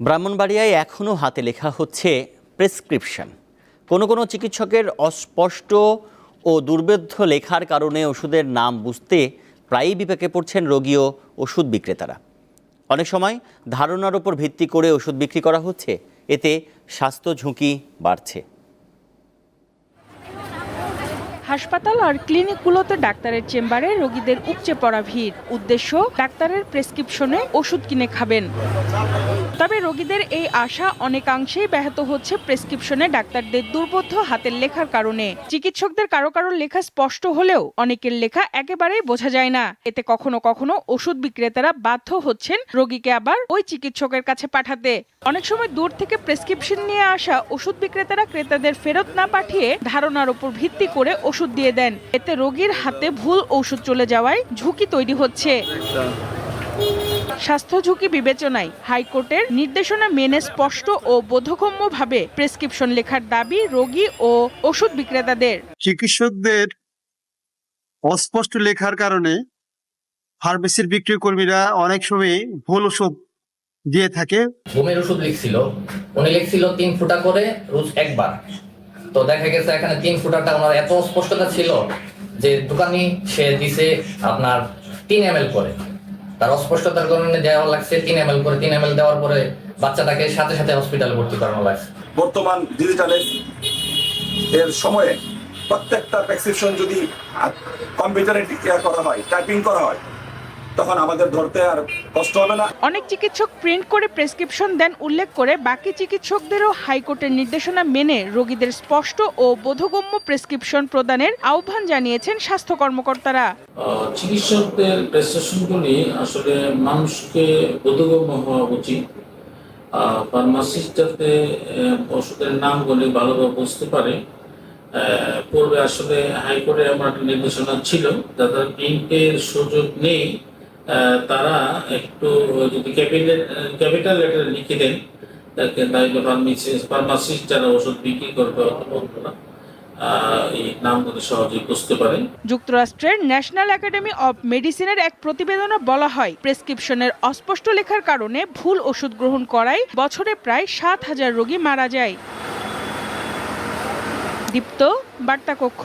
ব্রাহ্মণবাড়িয়ায় এখনও হাতে লেখা হচ্ছে প্রেসক্রিপশন। কোনো কোনো চিকিৎসকের অস্পষ্ট ও দুর্বেদ্য লেখার কারণে ওষুধের নাম বুঝতে প্রায়ই বিপাকে পড়ছেন রোগী ও ওষুধ বিক্রেতারা। অনেক সময় ধারণার উপর ভিত্তি করে ওষুধ বিক্রি করা হচ্ছে, এতে স্বাস্থ্য ঝুঁকি বাড়ছে। হাসপাতাল আর ক্লিনিকগুলোতে ডাক্তারের চেম্বারে রোগীদের উপচে পড়া ভিড়। উদ্দেশ্য, ডাক্তারের প্রেসক্রিপশনে ওষুধ কিনে খাবেন। তবে রোগীদের এই আশা অনেকাংশেই ব্যাহত হচ্ছে প্রেসক্রিপশনে ডাক্তারদের দুর্বোধ্য হাতের লেখার কারণে। চিকিৎসকদের কারও কারও লেখা স্পষ্ট হলেও অনেকের লেখা একেবারেই বোঝা যায় না। এতে কখনো কখনো ওষুধ বিক্রেতারা বাধ্য হচ্ছেন রোগীকে আবার ওই চিকিৎসকের কাছে পাঠাতে। অনেক সময় দূর থেকে প্রেসক্রিপশন নিয়ে আসা ওষুধ বিক্রেতারা ক্রেতাদের ফেরত না পাঠিয়ে ধারণার উপর ভিত্তি করে ওষুধ দিয়ে দেন। এতে রোগীর হাতে ভুল ওষুধ চলে যাওয়ায় ঝুঁকি তৈরি হচ্ছে। স্বাস্থ্য ঝুঁকি বিবেচনায় হাইকোর্টের নির্দেশনা মেনে স্পষ্ট ও বোধগম্যভাবে প্রেসক্রিপশন লেখার দাবি রোগী ও ওষুধ বিক্রেতাদের। চিকিৎসকদের অস্পষ্ট লেখার কারণে ফার্মেসির বিক্রি কর্মীরা অনেক সময় ভুল ওষুধ দিয়ে থাকে। ঘুমের ওষুধ লিখছিল। উনি লিখছিল তিন ফুটা করে রোজ একবার। তো দেখা গেছে এখানে তিন ফুটাটা ওনার এত স্পষ্টতা ছিল যে দোকানি সে দিছে আপনার তিন এম করে। তার অস্পষ্টতার কারণে দেওয়া লাগছে তিন এম করে। তিন এম দেওয়ার পরে বাচ্চাটাকে সাথে সাথে হসপিটালে ভর্তি করানো লাগছে। বর্তমান ডিজিটালের এর সময়ে প্রত্যেকটা প্রেসক্রিপশন যদি কম্পিউটারে করা হয় টাইপিং করা হয় তখন আমাদের ধরতে আর কষ্ট হবে না। অনেক চিকিৎসক প্রিন্ট করে প্রেসক্রিপশন দেন উল্লেখ করে বাকি চিকিৎসকদেরও হাইকোর্টের নির্দেশনা মেনে রোগীদের স্পষ্ট ও বোধগম্য প্রেসক্রিপশন প্রদানের আহ্বান জানিয়েছেন স্বাস্থ্য কর্মকর্তারা। চিকিৎসকদের প্রেসক্রিপশনগুলি আসলে মানুষকে বোধগম্য হওয়া উচিত। ফার্মাসিস্ট যাতে ওষুধের নামগুলি ভালোভাবে বুঝতে পারে। পূর্বে আসলে হাইকোর্টে এমন একটা নির্দেশনা ছিল যাদের প্রিন্টের সুযোগ নেই। তারা একটু যদি ক্যাপিটাল লেটার লিখে দেন, তাকে তাইলে ফার্মাসিস্ট ফার্মাসিস্ট যারা ওষুধ বিক্রি করবে যুক্তরাষ্ট্রের ন্যাশনাল একাডেমি অব মেডিসিনের এক প্রতিবেদনে বলা হয়, প্রেসক্রিপশনের অস্পষ্ট লেখার কারণে ভুল ওষুধ গ্রহণ করায় বছরে প্রায় সাত হাজার রোগী মারা যায়। দীপ্ত বার্তা কক্ষ